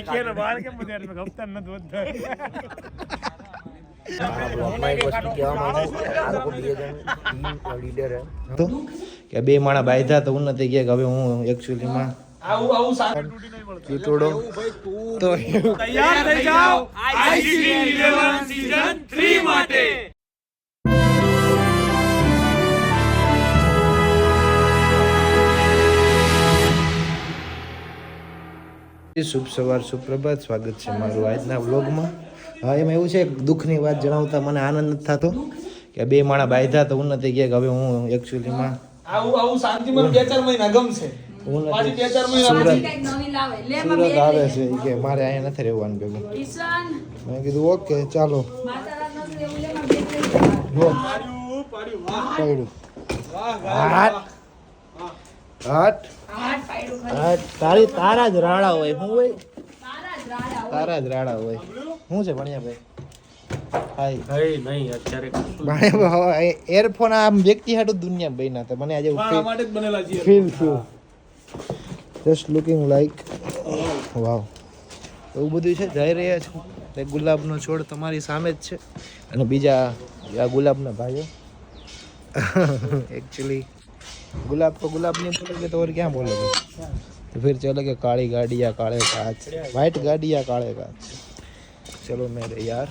કેને બહાર કેમ બધા મેં ગમતા નથી વધતા કે બે માણા બાયધા તો ઉન્નતિ ગયા કે હવે હું એકચ્યુઅલીમાં આવું આવું સારું. ચૂંટોડો તો તૈયાર થઈ જાઓ. આઈસીસી 11 સીઝન 3 માટે. શુભ સવાર સુપ્રભાત સ્વાગત છે મારું આજના વ્લોગમાં. હા એમાં એવું છે એક દુઃખની વાત જણાવતા મને આનંદ નથી થતો કે બે માણા બાંધ્યા તો ઉન્નતિ ગયા કે હવે હું એકચ્યુઅલીમાં આવું આવું શાંતિમાં બે ચાર મહિના ગમશે પાછી બે ચાર મહિના સુરત આવે છે કે મારે અહીંયા નથી રહેવાનું ભેગું. મેં કીધું ઓકે ચાલો. પાડ્યું આઠ. આઠ. તારી તારા જ રાડા હોય. હું હોય? તારા જ રાડા હોય. શું છે ભણ્યા ભાઈ એરફોન આમ વ્યક્તિ હાટું દુનિયા બન્યા હતા. મને આજે ફીલ થયું. જસ્ટ લુકિંગ લાઈક વાવ એવું બધું છે? જઈ રહ્યા છો? એ ગુલાબનો છોડ તમારી સામે જ છે. અને બીજા આ ગુલાબના ભાઈઓ. એકચ્યુઅલી गुलाब को गुलाब नहीं बोलोगे तो और क्या बोलोगे तो फिर चलोगे काली गाड़ी या काले कांच वाइट गाड़ी या काले कांच चलो मेरे यार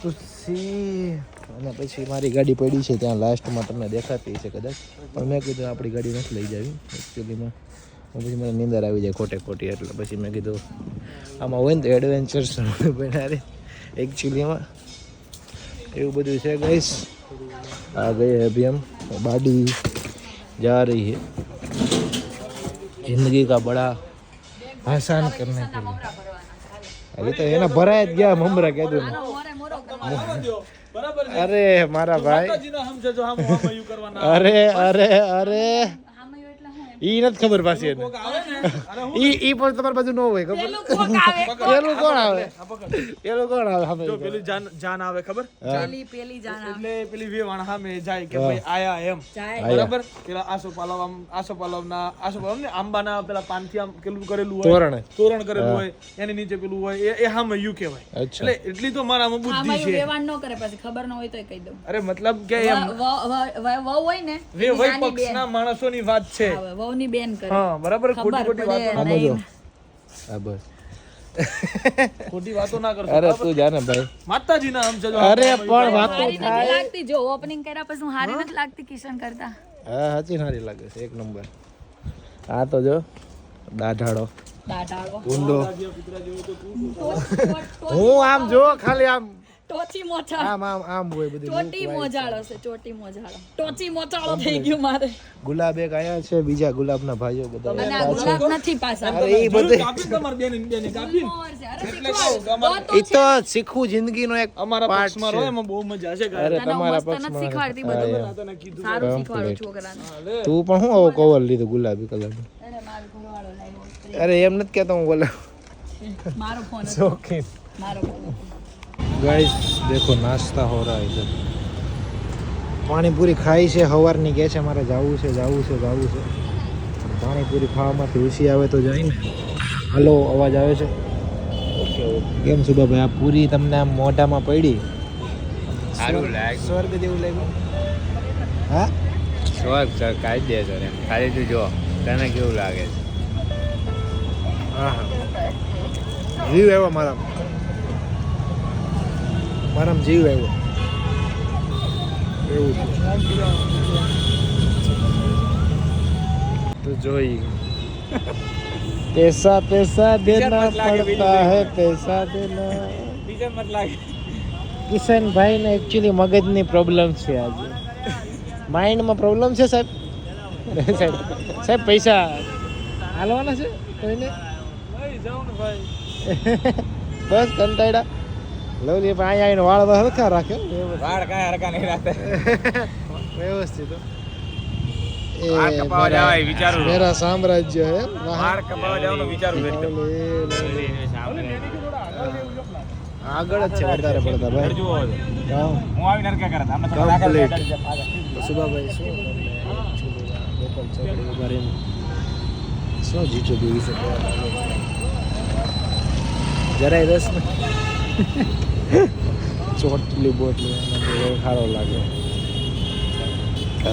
ખુશી અને પછી મારી ગાડી પડી છે ત્યાં લાસ્ટમાં તમને દેખાતી છે કદાચ પણ મેં કીધું આપણી ગાડી નથી લઈ જાવી એકચ્યુઅલીમાં પછી મને નીંદર આવી જાય ખોટે ખોટી એટલે પછી મેં કીધું આમાં હોય ને તો એડવેન્ચર્સ બન્યા રે એકચ્યુઅલીમાં એવું બધું છે ગઈશ आ गए हैं अभी हम बाडी जा रही है जिंदगी का बड़ा आसान करने के लिए अरे तो एना भराया જ ગયા મમરા કીધું ને. મોરે મોરો કરો. બરાબર દ્યો. બરાબર છે અરે મારા ભાઈ માતાજીના હમ છે જો હમ હમ એવું કરવાના અરે અરે અરે આમાં એટલે હું એમ. ઈ નથી ખબર પાછી એને. આવે ને? ઈ ઈ પણ તમારી બાજુ ન હોય ખબર? પેલું આવે કોણ આવે? પેલું કોણ આવે સામે? જો પેલી જાન જાન આવે ખબર? પેલી પેલી જાના એટલે પેલી વેવાણ સામે જાય કે ભાઈ આયા એમ. બરાબર? પેલા આસો પાલવ આમ આસો પાલવના આસો પાલવ ને આંબાના પેલા પાનથી આમ પેલું કરેલું હોય. તોરણ. તોરણ કરેલું હોય એની નીચે પેલું હોય. એ એ હામે યુ કહેવાય. એટલે એટલી તો મારામાં બુદ્ધિ છે. વેવાણ ન કરે પછી ખબર ન હોય તો કહી દઉં. અરે મતલબ કે એમ. વ- વ- વ- હોય ને વે વય પક્ષના માણસોની વાત છે. આવે વહુની બેન કરે. હા બરાબર ખોટી ખોટી વાતો. ના કરજો હા બસ. ખોટી વાતો ના કરજો અરે તું જાને ભાઈ. માતાજીના આમ જજો અરે પણ વાતો થાય. લાગતી. જો ઓપનિંગ કર્યા પછી હું હારી નથી લાગતી કિશન કરતા. હા સાચી હારી લાગે છે. એક નંબર. આ તો જો દાઢાડો દાઢાડો ઊંડો. હું આમ જો ખાલી આમ ટોચી મોચાળો આમ આમ આમ હોય બધું ટોટી મોજાળો છે. ટોટી મોજાળો ટોચી મોચાળો થઈ ગયું મારે. ગુલાબ એક આયા છે બીજા ગુલાબના ભાઈઓ બધા. અને આ ગુલાબ નથી પાછા. અરે એ બધે કાપી તમારી બેન બેન કાપી શીખવાડ. તો શીખવું જિંદગીનો એક અમારા છે. રહો એમાં બહુ મજા છે અરે તમારા પક્ષમાં નથી શીખવાડતી બધું. તને કીધું. સારું શીખવાડું છોકરાને. તું પણ હું આવો કવર લીધું ગુલાબી કલર અરે મારો ઘરવાળો લાવ્યો અરે એમ નથી કેતો હું બોલા મારો ફોન. શોખીન. મારો ફોન ગાઈસ દેખો નાસ્તા હો રહા ઇધર પાણીપુરી ખાઈ છે હવારની કહે છે મારે જવું છે જવું છે જવું છે પાણીપુરી ખાવામાંથી ઉસી આવે તો જાય ને હલો અવાજ આવે છે ઓકે કેમ શું ભાઈ આ પૂરી તમને આમ મોઢામાં પડી સારું લાગે સ્વર્ગ જેવું લાગ્યું હા સ્વર્ગ સર કાઢી દે સર એમ ખાલી તું જો તને કેવું લાગે છે હા હા જીવ એવા મારા મારામાં જીવ આવ્યો. એવું છે. તો જોઈ. પૈસા પૈસા દેના પડતા હે પૈસા દેના. બીજા મત લાગે. કિશનભાઈ ને એકચ્યુઅલી મગજની પ્રોબ્લેમ છે આજે. માઇન્ડમાં પ્રોબ્લેમ છે સાહેબ? સાહેબ સાહેબ પૈસા હાલવાના છે કોઈને? બસ કંટાળ્યા લવલી પણ અહીંયા આવીને વાળ હરખા રાખ્યો વાળ કાંઈ હરકા નહીં રાખે. વ્યવસ્થિત મેરા- સામ્રાજ્ય હે. વાળ કપાવવા જવાનું વિચારું. આગળ જ છે વધારે પડતા ભાઈ. હું. આવીને. સુભાભાઈ શું ગોપાલ ચોકડી ઊભા રહીને શું જીજો દેવી છે જરાય રસ ને ચોટલી બોટલી સારો લાગે.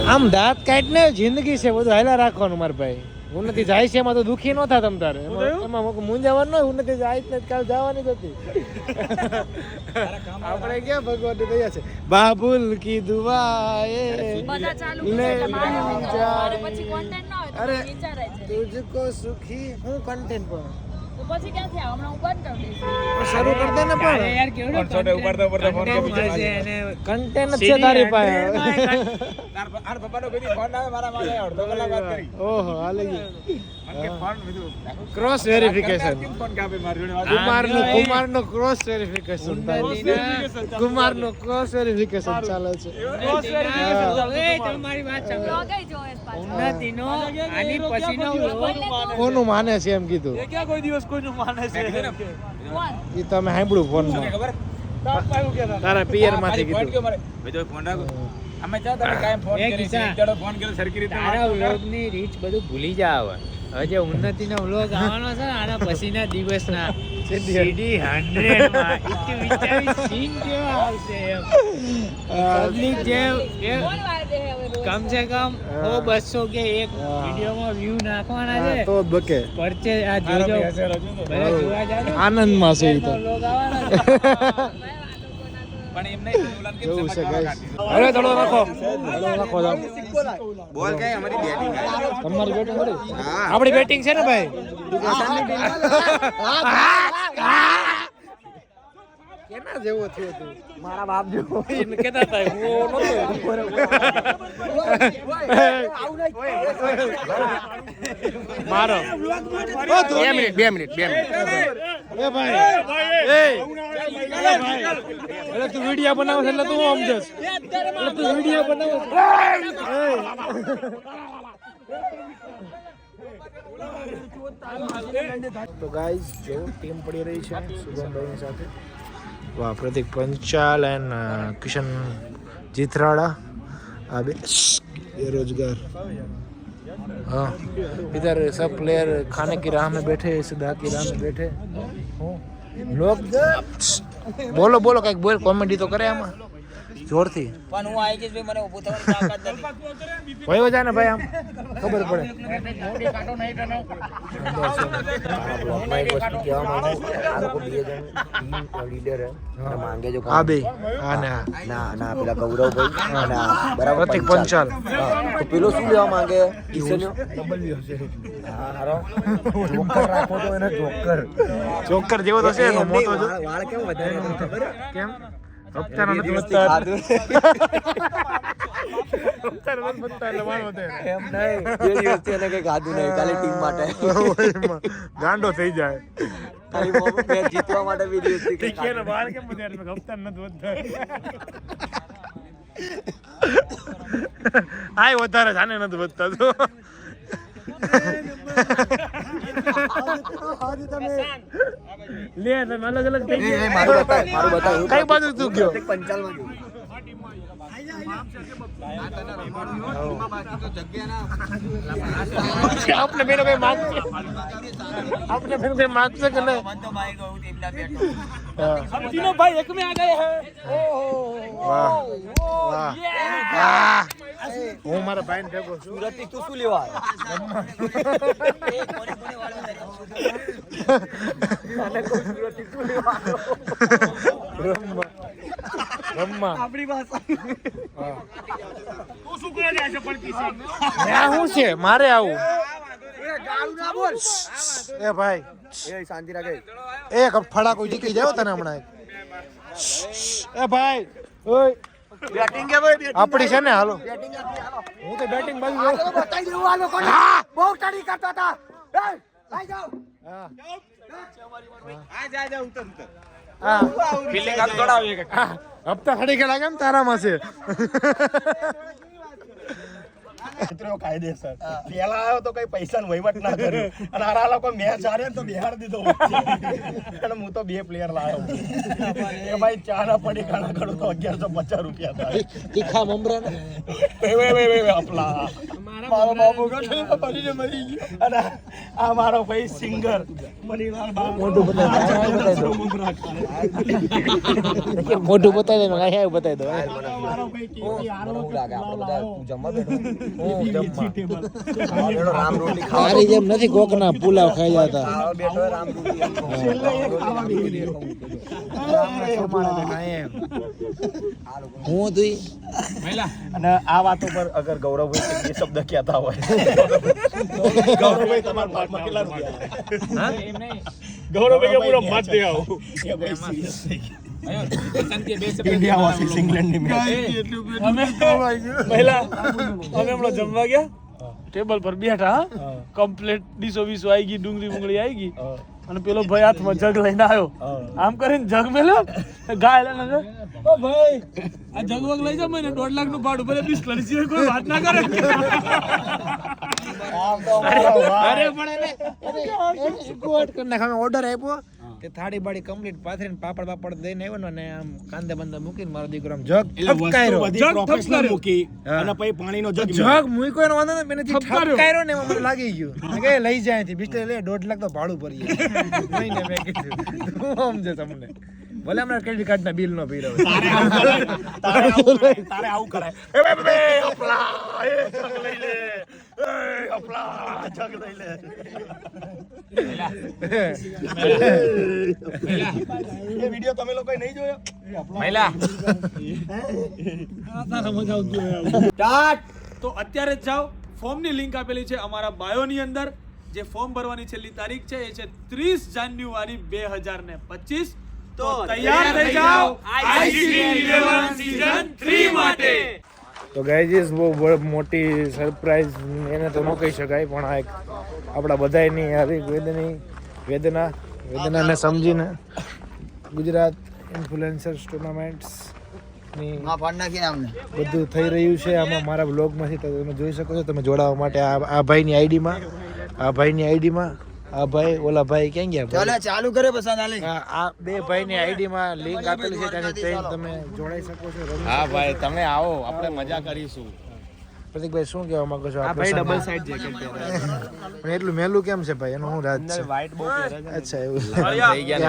આમ દાંત કાઢ ને જિંદગી છે બધું હાલા રાખવાનું મારા ભાઈ. ઉન્નતિ જાય છે એમાં તો દુખી ન થાય તમ તારે. એમાં મૂંઝાવાનું ન હોય, ઉન્નતિ જાય જ કાલ જવાની જ હતી. આપણે ક્યાં ભગવાન દયા છે? બાબુલ કી દુઆ એ અરે. તુજકો સુખી. હું કન્ટેન્ટ પણ. તો પછી ક્યાંથી આવે? હમણાં હું બંધ કરી દઈશ. શરૂ કર દે ને પણ. યાર કેવડો છોટે ઉપાડતા ઉપાડતા ફોન content કે મળશે એને કન્ટેન્ટ છે તારી પાસે. આર પપ્પાનો કદી ફોન આવે મારા માટે અડધો કલાક વાત કરી. ઓહો હાલે મને કે ફોન કીધું ક્રોસ વેરિફિકેશન કુમાર નો કુમાર નો ક્રોસ વેરિફિકેશન કુમાર નો ક્રોસ વેરિફિકેશન ચાલે છે. એ તમારી વાત સાંભળો. જોવે છે પાછો. ઉન્નતિનો આની પછીનો કોનું માને છે એમ કીધું? એ ક્યાં કોઈ દિવસ કોઈનું માને છે? એ તમે સાંભળ્યું ફોનમાં તારા પિયરમાંથી ફોન કીધું. તો ફોન રાખો. અમે ચા તમે કાયમ ફોન કરી છે. ચડો ફોન કર્યો સરખી રીતે તારા વ્લોગની રીચ બધું ભૂલી જા હવે. હવે જે ઉન્નતિનો વ્લોગ આવવાનો છે ને આના પછીના દિવસના. સીધી 100 માં સીન કેવા આવશે પબ્લિક જે? કમ સે કમ સો બસો કે એક વિડીયોમાં વ્યૂ નાખવાના છે. તો બકે. પરચે આ જોજો. બધા જોવા જાજો. આનંદમાં છે તો. આવવાનો છે અરે દડો રાખો. દડો રાખો બોલ કઈ અમારી બેટિંગ તમારી બેટિંગ આપણી બેટિંગ છે ને ભાઈ? કેના જેવો થયો તું? મારા બાપ જેવો. એને કેતા હતા હું નતો મારો. બે મિનિટ બે મિનિટ બે મિનિટ. એ ભાઈ. એટલે તું વિડિયો બનાવે છે એટલે તું સમજસ એટલે તું વિડિયો બનાવે તો ગાઈઝ જો ટીમ પડી રહી છે શુભમભાઈની સાથે વાહ પ્રતિક પંચાલ એન્ડ કિશન જીથરાડા આ બે बेरोजगार हाँ इधर सब प्लेयर खाने की राह में बैठे सुधा की राह में बैठे हूँ लोग બોલો બોલો કંઈક બોલ કોમેડી તો કરે આમાં. જોરથી. પણ હું આવી જઈશ મને ઊભું થવાની તાકાત નથી. ને ભાઈ આમ? ખબર પડે. માંગે જો આ બે હા. ને ના ના પેલા ગૌરવભાઈ અને બરાબર પ્રતિક પંચાલ. તો પેલો શું લેવા માંગે? હારો. જોકર રાખો તો એને જોકર. જોકર જેવો તો છે મોટો વાળ- વાળ કેમ વધારે ખબર? કેમ? ગાંડો થઈ જાય. જીતવા માટે આય વધારે જાને નથી વધતા તો. લે તમે અલગ અલગ થઈ ગયા મારું બતાવ ભાઈ એક મેં આ ગયા હે. ઓહો વાહ વાહ હું મારા ભાઈ ભેગો છું. સુરતથી તું શું લેવા આપણી ભાષા તું શું છે મારે આવું. એ ભાઈ. એ શાંતિ રાખે. એક ફડાકો જીકી જાવ તને હમણાં એ ભાઈ ઓય. બેટિંગ કે ભાઈ આપણી છે ને હાલો. હું તો બેટિંગ બાજુ જાઉં. હા. બહુ સ્ટડી કરતા હતા. એ, આઈ જાઓ. હા. આ જા જા ઉતર ઉતર. હા. ફિલિંગ આમ દોડાવી કે? હપ્તા ખડી ગયા કેમ તારામાં છે? મિત્રો કાયદેસર. પેલા આવ્યો તો કઈ પૈસા વહીવટ ના કર્યો અને આ લોકો મેચ હારે ને તો બિહાર દીધો અને હું તો બે પ્લેયર લાવ્યો એ ભાઈ ચા ના પડી ખાના કરું તો અગિયારસો પચાસ રૂપિયા થાય. તીખા મમરા વે વે વે વે વે મારો બાબુ પડીને મરી ગયો. અને આ મારો ભાઈ સિંગર. મનીલાલ બાબુ મોઢું બતાવી દો. બતાવી દો બતાવી દો મારો ભાઈ જમવા હારો રામ રોટલી તારી જેમ નથી કોકના પુલાવ ખાઈ જતા. ખાવા રામ રોટલી હું તું અને આ વાત ઉપર અગર ગૌરવભાઈ બે શબ્દ કહેતા હોય. ગૌરવભાઈ તમારા ભાગમાં કેટલા રૂપિયા? ગૌરવભાઈ પૂરો મત દે ઇન્ડિયા વર્સિસ ઇંગ્લેન્ડની મેચ અમે પહેલા અમે હમણાં જમવા ગયા ટેબલ પર બેઠા હા કમ્પ્લીટ ડીસો બીસો આવી ગઈ ડુંગળી બુંગળી આવી ગઈ અને પેલો ભાઈ હાથમાં જગ લઈને આવ્યો આમ કરીને જગ મેલ્યો ગાય લઈને ઓ ભાઈ આ જગ વગ લઈ જાવ મને દોઢ લાખનું ભાડું ભલે બિસ્લરી સિવાય કોઈ વાત ના કરે અરે પણ એને ઓર્ડર આપ્યો તે થાળી બાળી કમ્પ્લીટ પાથરીને પાપડ પાપડ દઈને આવ્યો ને આમ કાંદે બંદે મૂકીને મારો દીકરો આમ જગ ઠપકાયરો જગ ઠપકાયરો મૂકી અને પછી પાણીનો જગ જગ મૂક્યો એનો વાંધો ને મેં એનાથી ઠપકાર્યો. ઠપકાર્યો ને મને લાગી ગયું. કે લઈ જાય થી બિસ્ટર લે દોઢ લાખ તો ભાડું ભરીએ નહીં ને મેં કીધું સમજે તમને. ભલે હમણાં ક્રેડિટ કાર્ડ ના બિલ નો તારે આવું તારે આવું કરાય એ બે બે અપલા એ જગ લઈ લે એ અપલા જગ લઈ લે. એ વિડિયો તમે લોકોએ નહીં જોયો? એ અપલા તો અત્યારે જ જાઓ. ફોર્મની લિંક આપેલી છે અમારા બાયોની અંદર. જે ફોર્મ ભરવાની છેલ્લી તારીખ છે એ છે ત્રીસ જાન્યુઆરી બે હજાર ને પચીસ. તો તૈયાર થઈ જાઓ. આઈસીસી ઇલેવન સીઝન થ્રી માટે. તો ગાઈઝીસ બહુ મોટી સરપ્રાઈઝ એને તો ન કહી શકાય પણ આ એક આપણા બધાની હારી વેદની વેદના વેદનાને સમજીને ગુજરાત ઇન્ફ્લુએન્સર્સ ટુર્નામેન્ટ્સ બધું થઈ રહ્યું છે. આમાં મારા બ્લોગમાંથી તમે જોઈ શકો છો. તમે જોડાવા માટે આ આ ભાઈની આઈડીમાં આ ભાઈની આઈડીમાં આ ભાઈ ઓલા ભાઈ ક્યાં ગયા ચાલો ચાલુ કરે પસંદ આલી આ આ બે ભાઈની આઈડીમાં લિંક આપેલી છે ત્યાંથી તમે જોડાઈ શકો છો હા ભાઈ તમે આવો આપણે મજા કરીશું. પ્રતિકભાઈ શું કહેવા માંગો છો આ ભાઈ ડબલ? સાઈડ જેકેટ પણ એટલું મેલું કેમ છે ભાઈ? એનો હું રાજ છે? વ્હાઈટ બહુ પહેરે છે. અચ્છા એવું.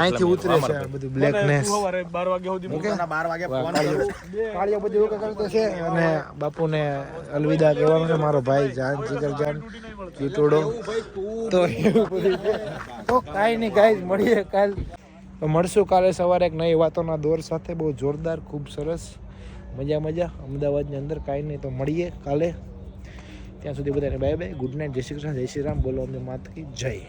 અહીંથી ઉતરે છે આ બધું બ્લેકનેસ સવારે 12 વાગ્યા સુધી મૂકે. બાર વાગે ફોન કાળિયો બધું એવું કરતો છે? અને બાપુને અલવિદા કહેવાનું છે મારો ભાઈ જાન જીગર જાન ચીટોડો તો એવું બધું તો કાંઈ નહીં ગાઈઝ મળીએ કાલ. મળશું કાલે સવારે એક નવી વાતોના દોર સાથે. બહુ જોરદાર ખૂબ સરસ. મજા મજા અમદાવાદની અંદર કાંઈ નહીં તો મળીએ કાલે. ત્યાં સુધી બધાને બાય બાય ગુડ નાઇટ જય શ્રી કૃષ્ણ. જય શ્રી રામ. બોલો અમને માત કી જય.